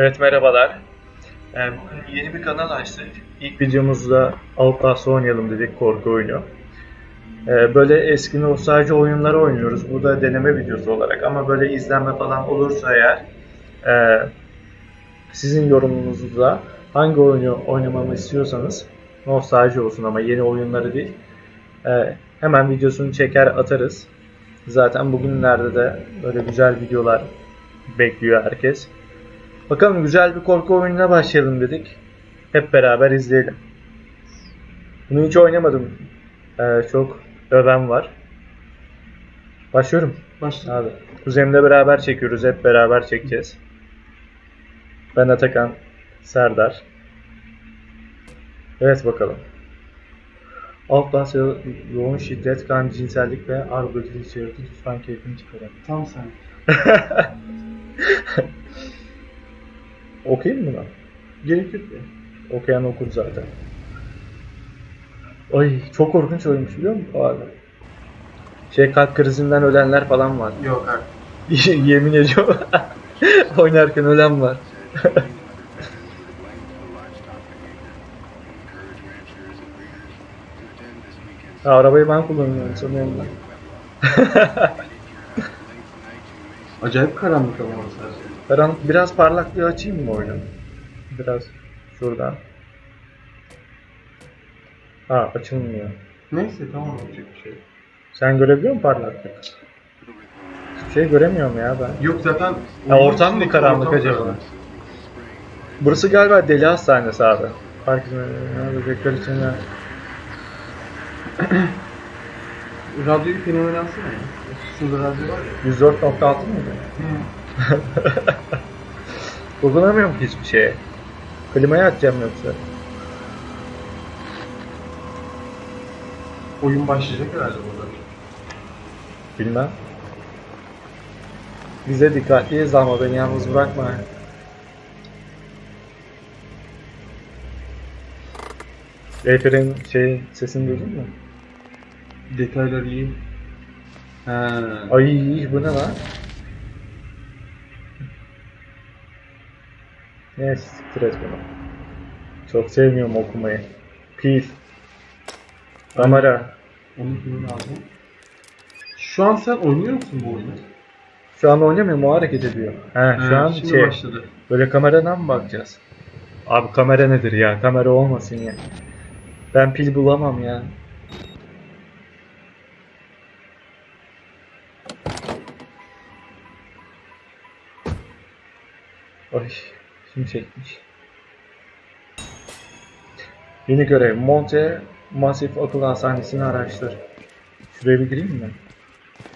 Evet merhabalar. Ee, bugün yeni bir kanal açtık. İlk videomuzda Outlast oynayalım dedik korku oyunu. Ee, böyle eski nostalji oyunları oynuyoruz. Bu da deneme videosu olarak ama böyle izlenme falan olursa eğer e, sizin yorumunuzda hangi oyunu oynamamı istiyorsanız nostalji olsun ama yeni oyunları değil. e, hemen videosunu çeker atarız. Zaten bugünlerde de böyle güzel videolar bekliyor herkes. Bakalım güzel bir korku oyununa başlayalım dedik. Hep beraber izleyelim. Bunu hiç oynamadım. Ee, çok öven var. Başlıyorum. Başla. Abi. Kuzenimle beraber çekiyoruz. Hep beraber çekeceğiz. Ben Atakan. Serdar. Evet bakalım. Outlast yo- yoğun şiddet, kan, cinsellik ve argocu içerikli lütfen keyfini çıkarın. Tam sen. Okuyayım mı lan? Gerek yok ya. Okuyan okur zaten. Ay çok korkunç oyunmuş biliyor musun abi? Şey kalp krizinden ölenler falan var. Yok artık. Yemin ediyorum. Oynarken ölen var. Ha, arabayı ben kullanıyorum sanıyorum ben. Acayip karanlık ama orası Karanlık biraz parlaklığı açayım mı oyunu? Biraz şuradan. Ha açılmıyor. Neyse tamam olacak bir şey. Sen görebiliyor musun parlaklık? Hiçbir şey göremiyorum ya ben. Yok zaten... Ha, ortam mı karanlık ortam acaba? karanlık. Burası galiba deli hastanesi abi. Fark bebekler için ya. Radyoyu fenomen alsana ya. Şurada radyo var ya. 104.6 mıydı? Dokunamıyorum ki hiçbir şeye. Klimayı açacağım yoksa. Oyun başlayacak herhalde burada. Bilmem. Bize dikkatliyiz ama beni yalnız bırakma. Rapper'in şey sesini duydun mu? Detaylar iyi. Ha. Ay bu ne lan? Neyse siktir et bunu. Çok sevmiyorum okumayı. Pil. Kamera. Onu kimin lazım? Şu an sen oynuyor musun bu oyunu? Şu an oynamıyorum o hareket ediyor. He şu an şimdi şey başladı. böyle kameradan mı bakacağız? Abi kamera nedir ya? Kamera olmasın ya. Ben pil bulamam ya. Ay çekmiş. Yeni görev. Monte Masif Akıl Hastanesi'ni araştır. Şuraya bir gireyim mi?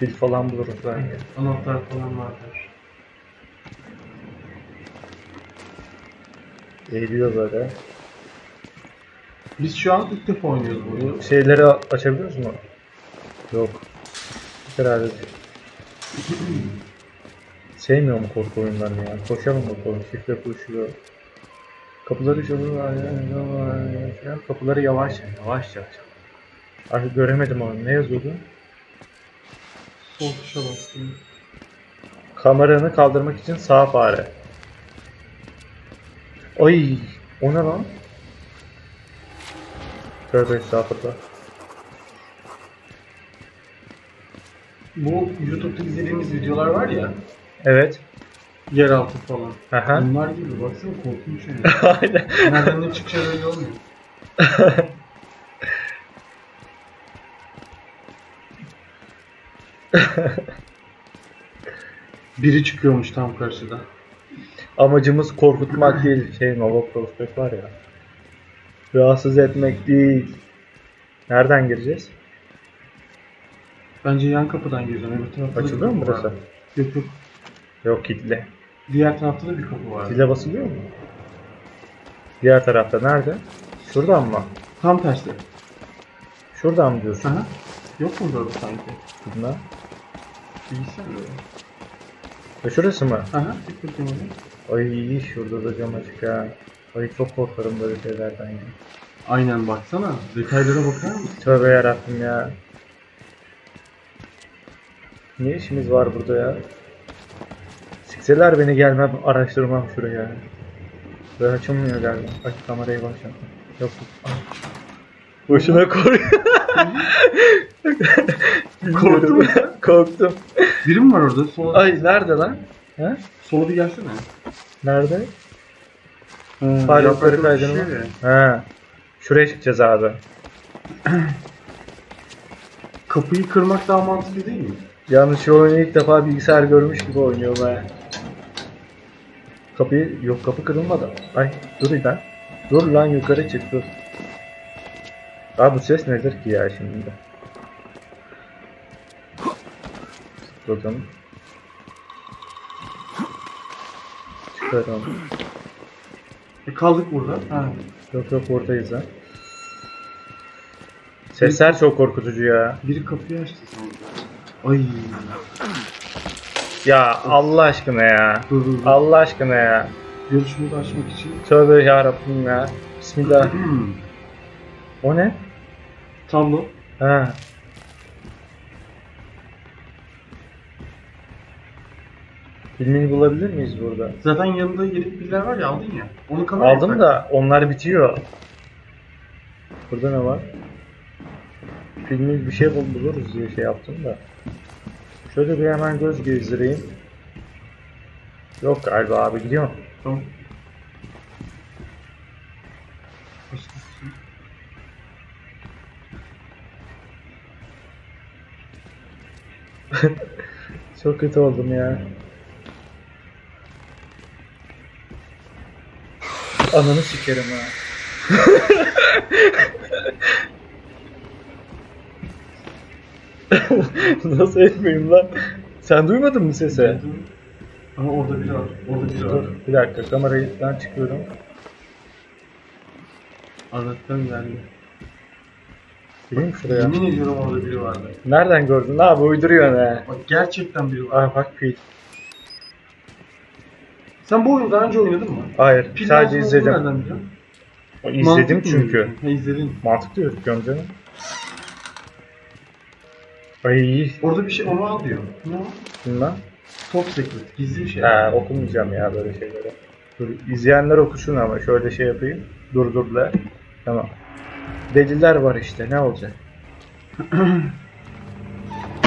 Pil falan buluruz belki. Anahtar falan vardır. Eğiliyor böyle. Biz şu an ilk defa oynuyoruz bu oyunu. Bu şeyleri açabiliyoruz mu? Yok. Herhalde. Sevmiyorum korku oyunlarını ya. Koşalım bakalım. Şifre koşuyor. Kapıları çalıyor. Kapıları yavaş yavaş yavaş. Artık göremedim onu. Ne yazıyordu? Sol tuşa bastım. Kameranı kaldırmak için sağ fare. Ay, o ne lan? Tövbe estağfurullah. Bu YouTube'da izlediğimiz videolar var ya. Evet. Yeraltı falan. Aha. Bunlar gibi baksana korkunç yani. Aynen. Nereden ne çıkacağı belli olmuyor. Biri çıkıyormuş tam karşıda. Amacımız korkutmak değil. Şey Nova Prospect var ya. Rahatsız etmek değil. Nereden gireceğiz? Bence yan kapıdan gireceğim. Öbür tarafta Açılıyor mu burası? Yok yok. Yok kitle. Diğer tarafta da bir kapı var. Zile basılıyor mu? Diğer tarafta nerede? Şuradan mı? Tam tersi. Şuradan mı diyorsun? Aha. Yok mu burada sanki? Bunlar. Bilgisayar mı? E şurası mı? Aha. Bir bakayım oraya. Ay şurada da cam açık ha. Ay çok korkarım böyle şeylerden ya. Aynen baksana. Detaylara bakar mısın? Tövbe yarabbim ya. Ne işimiz var burada ya? Gitseler beni gelmem araştırmam şuraya. Böyle açılmıyor galiba. Aç kamerayı başlat. Yok. Boşuna kork. Korktun mu sen? Korktum. Biri mi var orada? Sola, Ay nerede lan? He? sola bir gelsene. Nerede? Hmm, Hala yaprakları yukarı kaydırma. düşüyor ya. He. Şuraya çıkacağız abi. Kapıyı kırmak daha mantıklı değil mi? Yalnız şu oyunu ilk defa bilgisayar görmüş gibi oynuyorum ha. Kapıyı, yok kapı kırılmadı. Ay dur lan. Dur lan yukarı çık dur. Abi bu ses nedir ki ya şimdi? Bakalım. Çıkaralım. E kaldık burada. Ha. Yok yok oradayız ha. Sesler çok korkutucu ya. Biri kapıyı açtı sanki. Ay. Ya Allah aşkına ya. Dur dur dur. Allah aşkına ya. Görüşmeyi açmak için. Tövbe yarabbim ya. Bismillah. Hmm. O ne? Tablo. Ha. Filmini bulabilir miyiz burada? Zaten yanında yedek piller var ya aldın ya. Onu kameraya Aldım da onlar bitiyor. Burada ne var? Filmi bir şey bul- buluruz diye şey yaptım da. Şöyle bir hemen göz gezdireyim. Yok galiba abi gidiyor. Tamam. Çok kötü oldum ya. Ananı sikerim ha. Nasıl etmeyeyim lan? Sen duymadın mı sesi? Ama orada biri var. Orada biri var. Dur bir dakika kamerayı ben çıkıyorum. Anlattım geldi. Gireyim şuraya. Yemin ediyorum orada biri vardı. Nereden gördün abi uyduruyorsun he. Bak gerçekten biri var. Aa bak pil. Sen bu oyunu daha önce oynadın mı? Hayır Pil sadece izledim. İzledim çünkü. Ha izledin. Mantıklı yürütüyorum canım. Ay Orada bir şey onu al diyor. Ne o? bilmem. Top secret. Gizli bir şey. Ha, okumayacağım ya böyle şeyleri. Dur, izleyenler okusun ama şöyle şey yapayım. Dur dur la. Tamam. Deliler var işte ne olacak?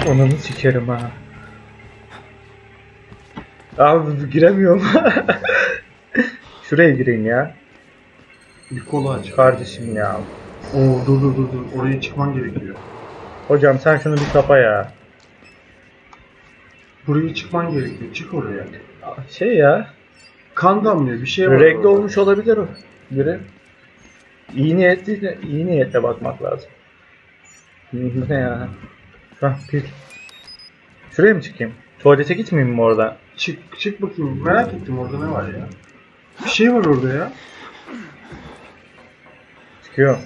Onunu sikerim ha. Abi giremiyorum. Şuraya gireyim ya. Bir kolu aç. Kardeşim ya. Oo dur dur dur dur. Oraya çıkman gerekiyor. Hocam sen şunu bir kapa ya. Buraya çıkman gerekiyor. Çık oraya. Şey ya. Kan damlıyor. Bir şey var. Orada. olmuş olabilir o. Biri. İyi niyetli, iyi niyetle bakmak lazım. Ne ya? Hah pil. Şuraya mı çıkayım? Tuvalete gitmeyeyim mi oradan? Çık çık bakayım. Merak ettim orada ne var ya. Bir şey var orada ya. Çıkıyor.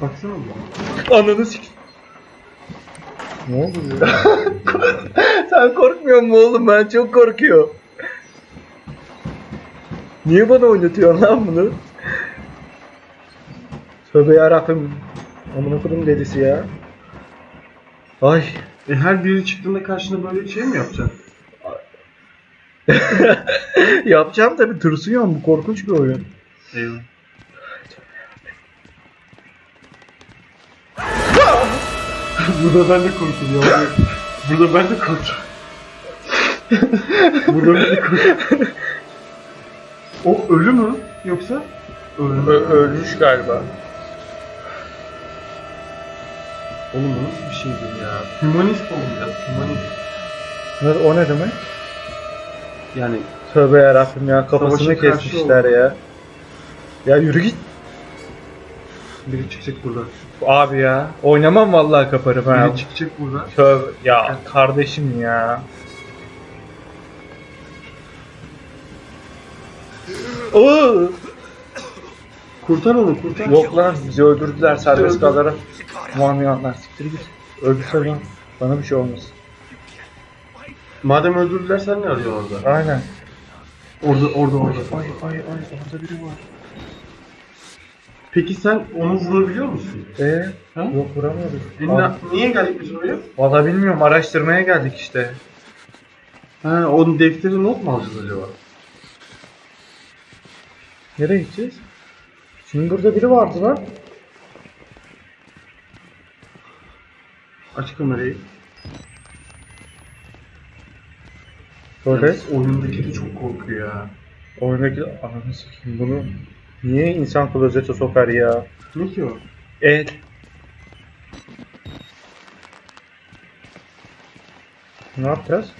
Baksana bana. Ananı sik. Ne oldu ya? Sen korkmuyor musun oğlum? Ben çok korkuyorum. Niye bana oynatıyorsun lan bunu? Tövbe yarabbim. Amına kodum delisi ya. Ay. E her biri çıktığında karşına böyle şey mi yapacaksın? Yapacağım tabi tırsıyorum. Bu korkunç bir oyun. Eyvah. Burada ben de korkuyorum. Burada ben de korkuyorum. Burada ben de korkuyorum. O ölü mü? Yoksa? Ölü mü? Ö- ölmüş galiba. Oğlum bu nasıl bir şeydir ya? Humanist olacağız. Humanist. Ne- O ne demek? Yani Tövbe yarabbim ya kafasını Savaşa karşı kesmişler oldu. ya. Ya yürü git. biri çıkacak burada. Abi ya. Oynamam vallahi kaparım ha. Biri çıkacak burada. Tövbe ya kardeşim ya. Oo! Kurtar onu kurtar. Yok lan bizi öldürdüler serbest kalarak. Muamiyanlar siktir git. Öldürse lan. Bana bir şey olmaz. Madem öldürdüler sen ne arıyorsun orada? Aynen. Orada orada orada. Ay ay ay orada biri var. Peki sen onu vurabiliyor musun? Ee, Ha? yok vuramıyoruz. E, Aa, na- niye geldik biz oraya? Valla bilmiyorum araştırmaya geldik işte. Ha, onun defteri not mu alacağız acaba? Nereye gideceğiz? Şimdi burada biri vardı lan. Aç kamerayı. Böyle Yalnız oyundaki de çok korkuyor ya. oyundaki ananı sikeyim bunu niye insan klozete sokar ya? Ne ki o? El. Ne yapacağız?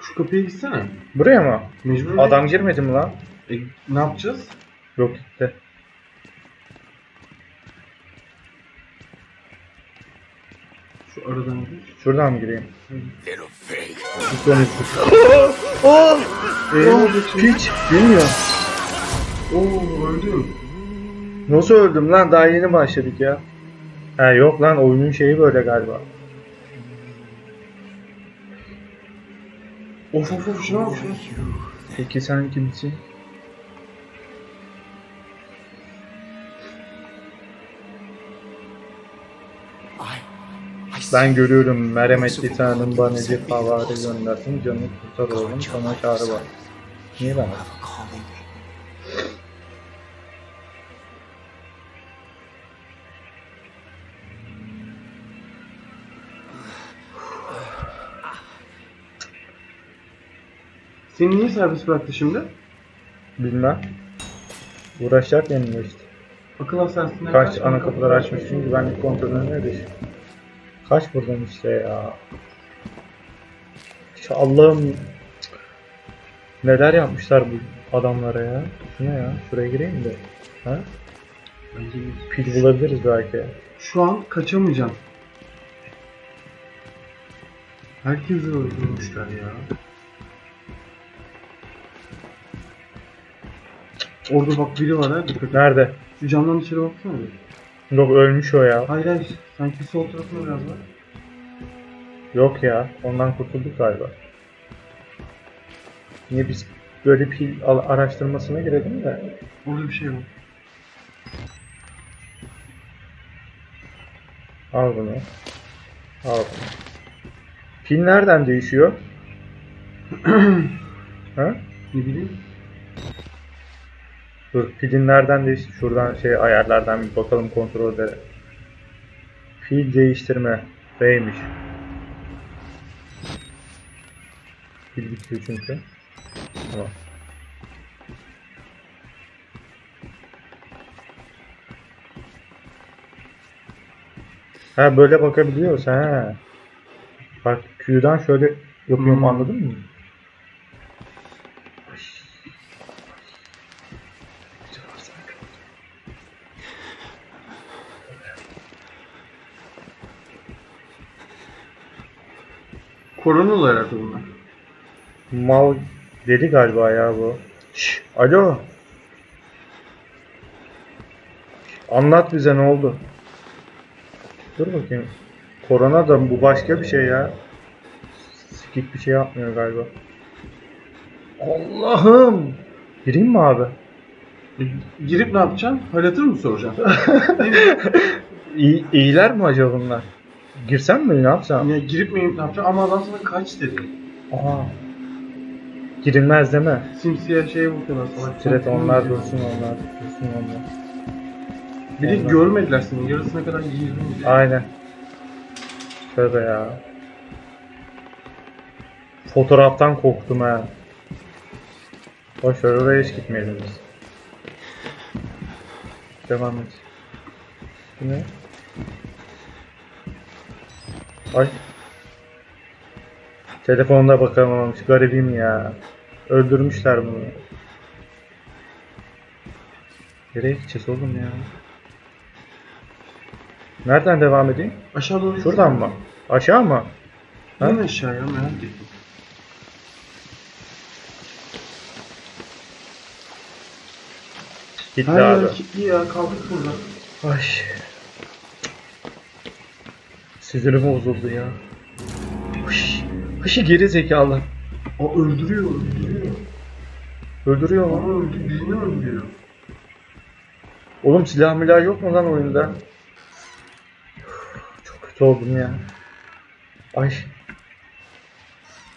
Şu kapıya gitsene. Buraya mı? Mecbur Adam girmedi mi lan? E, ne yapacağız? Yok gitti. Şu aradan gir. Şuradan mı gireyim? Little pig. Oh! Olacak şimdi? Piç! Bilmiyorum. Oo öldüm. Nasıl öldüm lan? Daha yeni başladık ya. Ha yok lan oyunun şeyi böyle galiba. Of of of şuna bak şuna. Peki sen kimsin? Ben görüyorum merhametli Tanrım bana bir havari göndersin canını kurtar oğlum sana çağrı var. Niye ben? Seni niye serbest bıraktı şimdi? Bilmem. Uğraşacak benimle işte. Akıl hastanesine Kaç ana kapıları açmış çünkü güvenlik kontrolü nedir? Kaç buradan işte ya. İşte Allah'ım neler yapmışlar bu adamlara ya. Ne ya? Şuraya gireyim de. Ha? Bence Pil bulabiliriz belki. Şu an kaçamayacağım. Herkesi öldürmüşler ya. Orada bak biri var ha dikkat et. Nerede? Şu camdan içeri baksana bir. Yok ölmüş o ya. Hayır hayır. Sanki sol tarafına biraz var. Yok ya. Ondan kurtulduk galiba. Niye biz böyle pil al- araştırmasına girelim de. Orada bir şey var. Al bunu. Al bunu. Pil nereden değişiyor? ha? Ne bileyim. Dur pilin nereden değiş? Şuradan şey ayarlardan bir bakalım kontrol edelim. Pil değiştirme. B'ymiş. Pil bitiyor çünkü. Tamam. Ha böyle bakabiliyoruz ha. Bak Q'dan şöyle yapıyorum Hmm. anladın mı? Koronalı herhalde bunlar. Mal deli galiba ya bu. Şş, alo. Anlat bize ne oldu? Dur bakayım. Korona da bu başka bir şey ya. Sikik bir şey yapmıyor galiba. Allah'ım. Gireyim mi abi? E, girip ne yapacaksın? Halatır mı soracaksın? İyi, iyiler mi acaba bunlar? Girsem mi ne yapsam? ya girip mi ne yapacaksın? Ama adam sana kaç dedi. Aha. Girilmez deme. Simsiyah şeye bakıyorlar salak. Tiret Sen onlar dursun onlar dursun onlar. Bir de Onlar. görmediler seni. Yarısına kadar girdin diye. Aynen. Tövbe ya. Fotoğraftan korktum ha. Boş ver oraya hiç gitmeyelim biz. Devam et. Bu ne? Ay. Telefonda bakamamış. Garibim ya. Öldürmüşler bunu. Nereye gideceğiz oğlum ya? Nereden devam edeyim? Aşağı doğru Şuradan mı? Aşağı mı? Ha? İn aşağıya merak ettim. Gitti Her abi. yer kilitli ya kaldık burada. Ay. Sinirim bozuldu ya. Hış. Hışı geri zekalı. O öldürüyor öldürüyor. Öldürüyor Ama öldü, birini öldürüyor. Oğlum silah milah yok mu lan oyunda? Çok kötü oldum ya. Ay.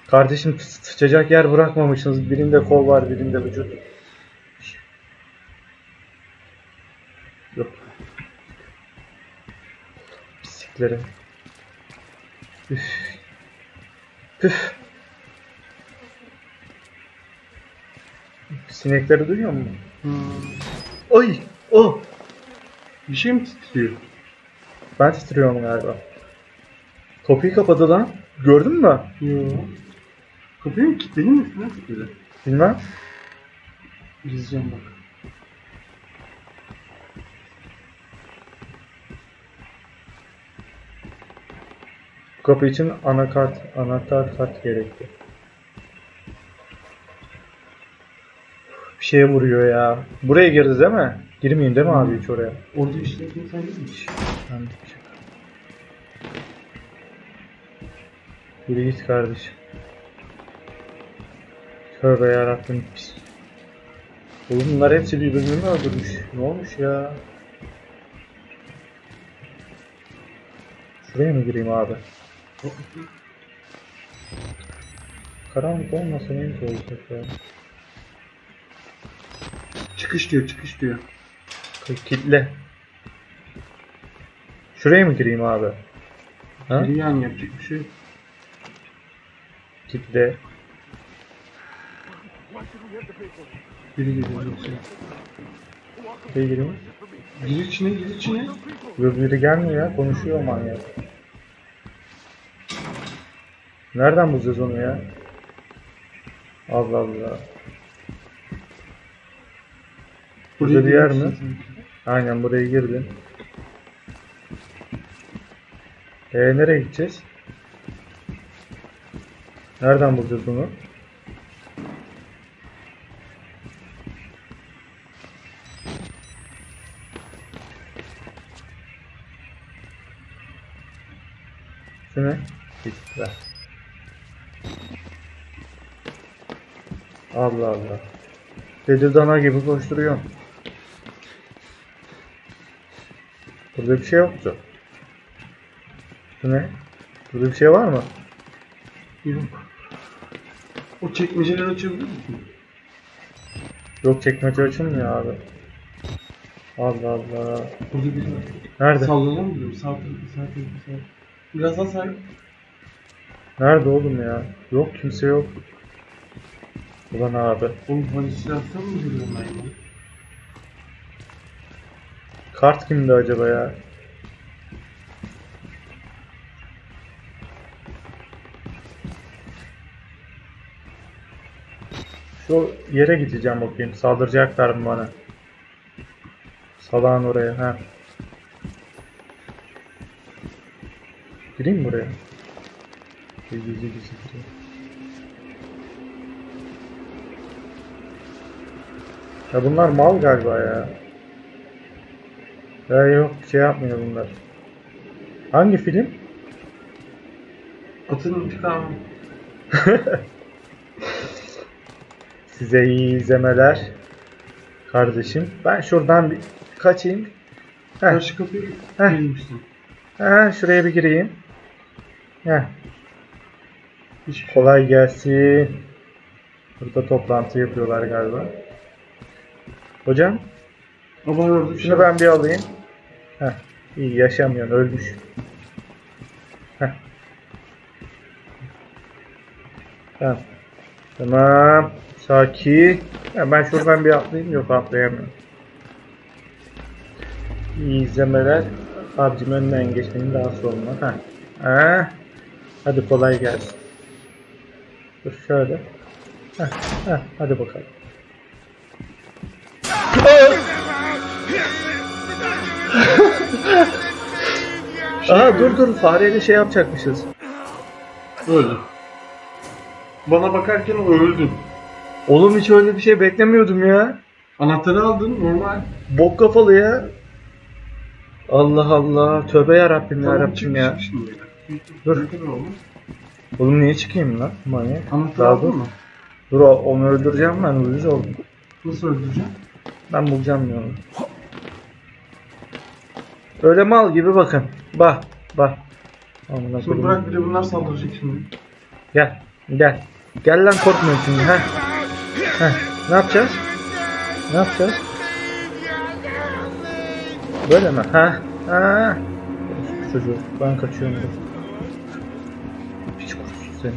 Kardeşim sı- sıçacak yer bırakmamışsınız. Birinde kol var, birinde vücut. Yok. Pislikleri. Üf. Püf. Sinekleri duyuyor musun? Hmm. Ay! Oh! Bir şey mi titriyor? Ben titriyorum galiba. Kapıyı kapadı lan. Gördün mü? Yok. Kapıyı mı kilitledin mi? Nasıl kilitledi? Bilmem. Gizleyeceğim bak. Kapı için anakart, anahtar kart gerekli. Bir şeye vuruyor ya. Buraya girdi değil mi? Girmeyeyim değil mi abi hiç oraya? Orada işlediğin sen değilmiş. Ben çık. Yürü git kardeşim. Tövbe yarabbim. Oğlum bunlar hepsi birbirini mi öldürmüş? Ne olmuş ya? Şuraya mı gireyim abi? Karanlık olmasa güzel olacak ya. Çıkış diyor, çıkış diyor. Kitle. Şuraya mı gireyim abi? Ha? Yan yapacak bir şey. yok. Kitle. Biri geliyor yoksa. Şuraya gireyim. Gir içine, gir içine. Yok biri gelmiyor ya. Konuşuyor manyak. Nereden bulacağız onu ya? Allah Allah. Burada bir yer mi? Aynen buraya girdin. Ee nereye gideceğiz? Nereden bulacağız bunu? Şu ne? Allah Allah. Dede dana gibi koşturuyorum. Burada bir şey yoktu. Bu ne? Burada bir şey var mı? Yok. O çekmeceleri açabilir misin? Yok çekmece açılmıyor abi. Allah Allah. Burada var. Nerede? Sallanamıyorum. Sağ tarafı, sağ tarafı, sağ tarafı. Biraz daha sağ. Nerede oğlum ya? Yok kimse yok. Ulan abi. Oğlum halüsinasyon mu görüyorum ben ya? Kart kimdi acaba ya? Şu yere gideceğim bakayım. Saldıracaklar mı bana? Salağın oraya. Ha. Gireyim mi buraya? Gizli gizli gizli. Ya bunlar mal galiba ya. Ya yok şey yapmıyor bunlar. Hangi film? Atın intikamı. Size iyi izlemeler. Kardeşim. Ben şuradan bir kaçayım. Heh. Karşı kapıya Heh. girmiştim. Ha, şuraya bir gireyim. Heh. Hiçbir şey. Kolay gelsin. Burada toplantı yapıyorlar galiba. Hocam bir şey şunu ben bir alayım. Heh. İyi yaşamıyor ölmüş. Heh. Tamam. Tamam. Sakin. Ha, ben şuradan bir atlayayım. Yok atlayamıyorum. İyi izlemeler. Abicim önden geçmenin daha sonra. Ha. Ha. Hadi kolay gelsin. Dur şöyle. Ha. Ha. Hadi bakalım. Aa dur dur fareyle şey yapacakmışız. Öldü. Bana bakarken o öldü. Oğlum hiç öyle bir şey beklemiyordum ya. Anahtarı aldın normal. Bok kafalı ya. Allah Allah. Tövbe yarabbim Tamam, yarabbim ya. Dur. Oğlum niye çıkayım lan? Manyak. Anahtarı Daha aldın dur. mı? Dur onu öldüreceğim ben uyuz oldum. Nasıl öldüreceksin? Ben bulacağım ya onu. Öyle mal gibi bakın. Bak bak. Amına Şimdi koyayım. bırak bir de bunlar saldıracak şimdi. Gel. Gel. Gel lan korkmuyorum şimdi. Ha. Ha. Ne yapacağız? Ne yapacağız? Böyle mi? Ha. Ha. Çocuğu. Ben kaçıyorum. dur. Hiç kurusu seni.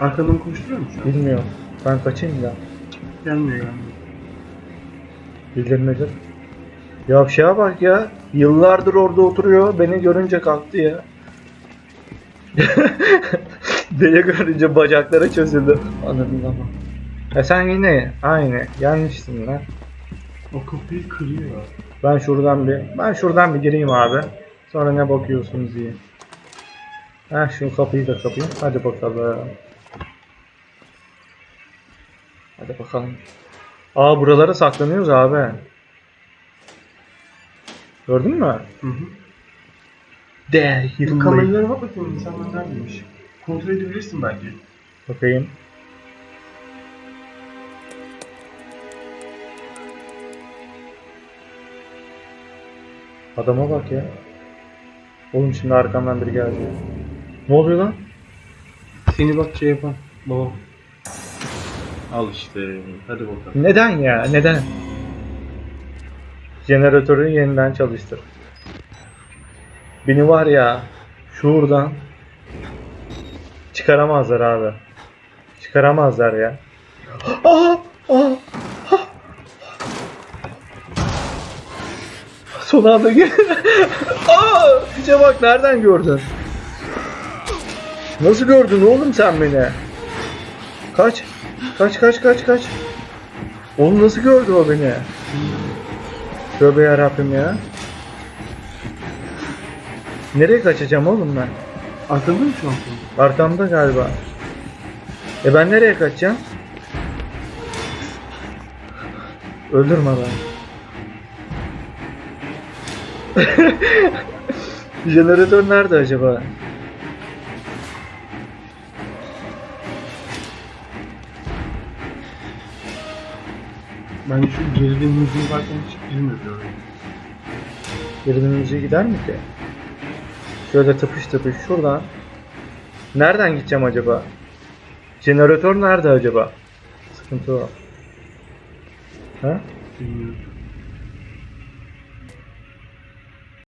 Arkadan koşturuyor mu şu an? Bilmiyorum. Ben kaçayım da. Gelmiyor gelmiyor. Bildirmedir. Yavşağa bak ya. Yıllardır orada oturuyor. Beni görünce kalktı ya. Beni görünce bacakları çözüldü. Anladın ama. E sen yine aynı. Gelmişsin lan. O kapıyı kırıyor. Ben şuradan bir ben şuradan bir gireyim abi. Sonra ne bakıyorsunuz diye. Ha şu kapıyı da kapayım. Hadi bakalım. Hadi bakalım. Aa buralara saklanıyoruz abi. Gördün mü? Hı hı. De Bir kameralara bak bakayım insanlar neredeymiş. Kontrol edebilirsin belki. Bakayım. Adama bak ya. Oğlum şimdi arkamdan biri geldi. Ne oluyor lan? Seni bak şey yapan. Babam. Al işte. Hadi bakalım. Neden ya? Neden? Jeneratörü yeniden çalıştır. Beni var ya şuradan çıkaramazlar abi. Çıkaramazlar ya. Aa! Aa! Son gel. Aa! Bak nereden gördün? Nasıl gördün oğlum sen beni? Kaç. Kaç kaç kaç kaç. Oğlum nasıl gördü o beni? Tövbe yarabbim ya. Nereye kaçacağım oğlum ben? Arkanda mı şu an? Arkamda galiba. E ben nereye kaçacağım? Öldürme beni. Jeneratör nerede acaba? Ben şu geride müziği varken hiç girmiyor oraya. Birimimize gider mi ki? Şöyle tıpış tıpış şuradan. Nereden gideceğim acaba? Jeneratör nerede acaba? Sıkıntı o. Ha? Bilmiyorum.